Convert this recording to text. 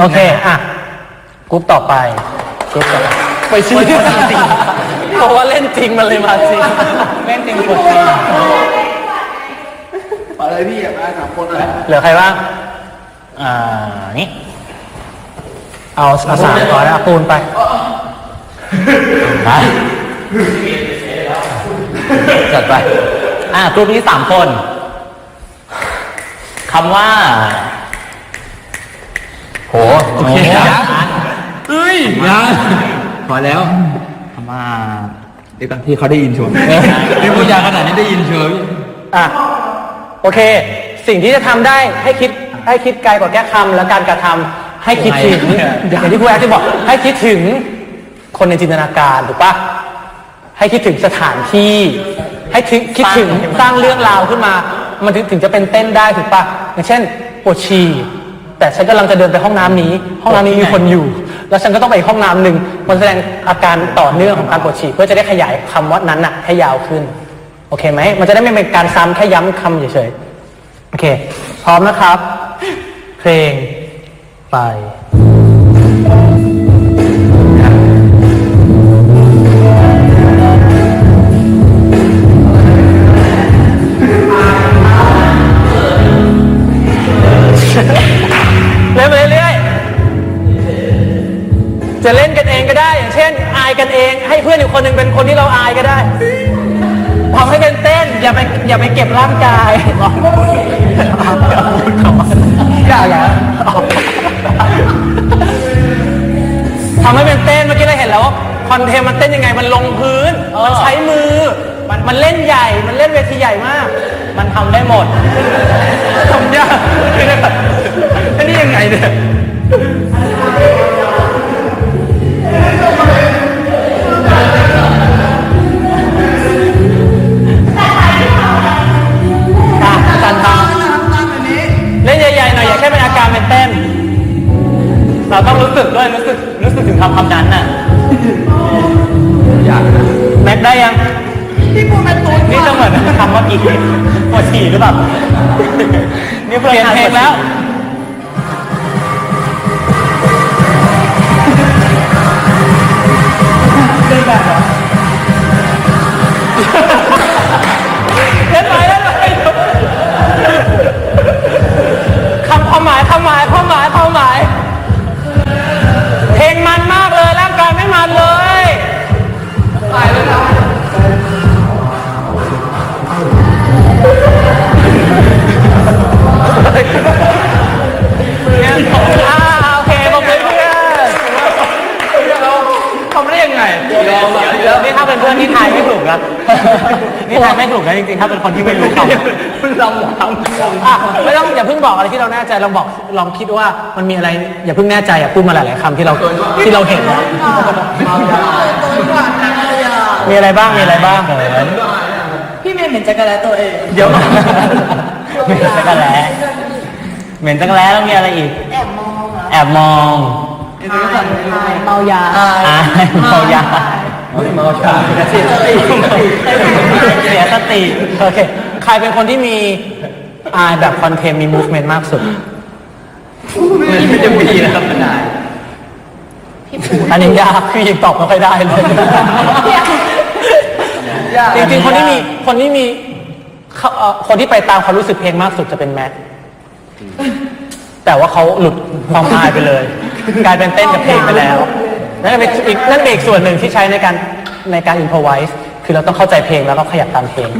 โอเค อะกรุ๊ปต่อไปกรุ๊ปต่อไปไปชื่อจริงๆเพราะว่าเล่นจริงมันเลยมาจริง เล่นจริงถูกจริงอะไรพี่อะมาสามคนอะไรเหลือใครบ้าง อ่า นี่ เอาเอาสามก่อนแล้วเอาปูนไปไปจัดไป อะกรุ๊ปนี้สามคน คำว่า โหโอเคยังเฮ้ยยังพอแล้วคำว่าเดี๋ยวก่อนพี่เขาได้ยินชวนนี่พูดยาขนาดนี้ได้ยินเชยอะโอเค สิ่งที่จะทำได้ให้คิดให้คิดไกลกว่าแค่คำและการกระทำให้คิดถึงอย่างที่ครูแอคที่บอก ให้คิดถึงคนในจินตนาการถูกปะให้คิดถึงสถานที่ ให้คิดคิดถึงสร้างเรื่องราวขึ้นมา มันถึงถึงจะเป็นเต้นได้ถูกปะอย่างเช่นปวดฉี่ แต่ฉันกำลังจะเดินไปห้องน้ำนี้ ห้องน้ำนี้มีคนอยู่ แล้วฉันก็ต้องไปอีกห้องน้ำหนึ่งมันแสดงอาการต่อเนื่องของการปวดฉี่เพื่อจะได้ขยายคำว่านั้นน่ะให้ยาวขึ้น โอเคไหม มันจะได้ไม่เป็นการซ้ำแค่ย้ำคำเฉยๆ โอเค พร้อมนะครับ เพลงไป จะเล่นกันเองก็ได้ อย่างเช่น อายกันเอง ให้เพื่อนอีกคนหนึ่งเป็นคนที่เราอายก็ได้ทำให้เป็นเต้น อย่าไปอย่าไปเก็บร่างกายอย่าอย่าทำให้เป็นเต้นเมื่อกี้เราเห็นแล้วว่าคอนเทนต์มันเต้นยังไงมันลงพื้น มันใช้มือ มันมันเล่นใหญ่ มันเล่นเวทีใหญ่มาก มันทำได้หมดทำยากอันนี้ยังไงเนี่ย อย่าแค่เป็นอาการเป็นเต้น เราต้องรู้สึกด้วยรู้สึกรู้สึกถึงคำคำนั้นน่ะอยากนะแม็กได้ยังพี่ปูมาตูนนี่จะเหมือนคำว่ากี่ปวดฉี่หรือเปล่านี่เปลี่ยนเพลงแล้วเล่ เป็นเพื่อนที่ทายไม่ถูกนะนี่ทายไม่ถูกนะจริงๆถ้าเป็นคนที่ไม่รู้คำลองทำอะไม่ต้องอย่าเพิ่งบอกอะไรที่เราแน่ใจลองบอกลองคิดว่ามันมีอะไรอย่าเพิ่งแน่ใจอย่าพูดมาหลายๆคำที่เราที่เราเห็นมีอะไรบ้างมีอะไรบ้างเขินพี่เมย์เหม็นจักรแลตัวเองเดี๋ยวเหม็นจักรแล้เหม็นจักรแล้แล้วมีอะไรอีก แอบมองเหรอแอบมองเมายาอายเมายา เมาชาเสียสติเสียสติโอเคใครเป็นคนที่มีอายแบบคอนเทนต์มีมูฟเมนต์มากสุดไม่จะมีนะครับนายอันนี้ยากคือยังตอบไม่ค่อยได้เลยจริงๆคนที่มีคนที่มีคนที่ไปตามความรู้สึกเพลงมากสุดจะเป็นแม็กแต่ว่าเขาหลุดความอายไปเลย กลายเป็นเต้นกับเพลงไปแล้ว นั่นเป็นอีกนั่นเป็นอีกส่วนหนึ่งที่ใช้ในการในการอินพอไวส์คือเราต้องเข้าใจเพลงแล้วก็ขยับตามเพลง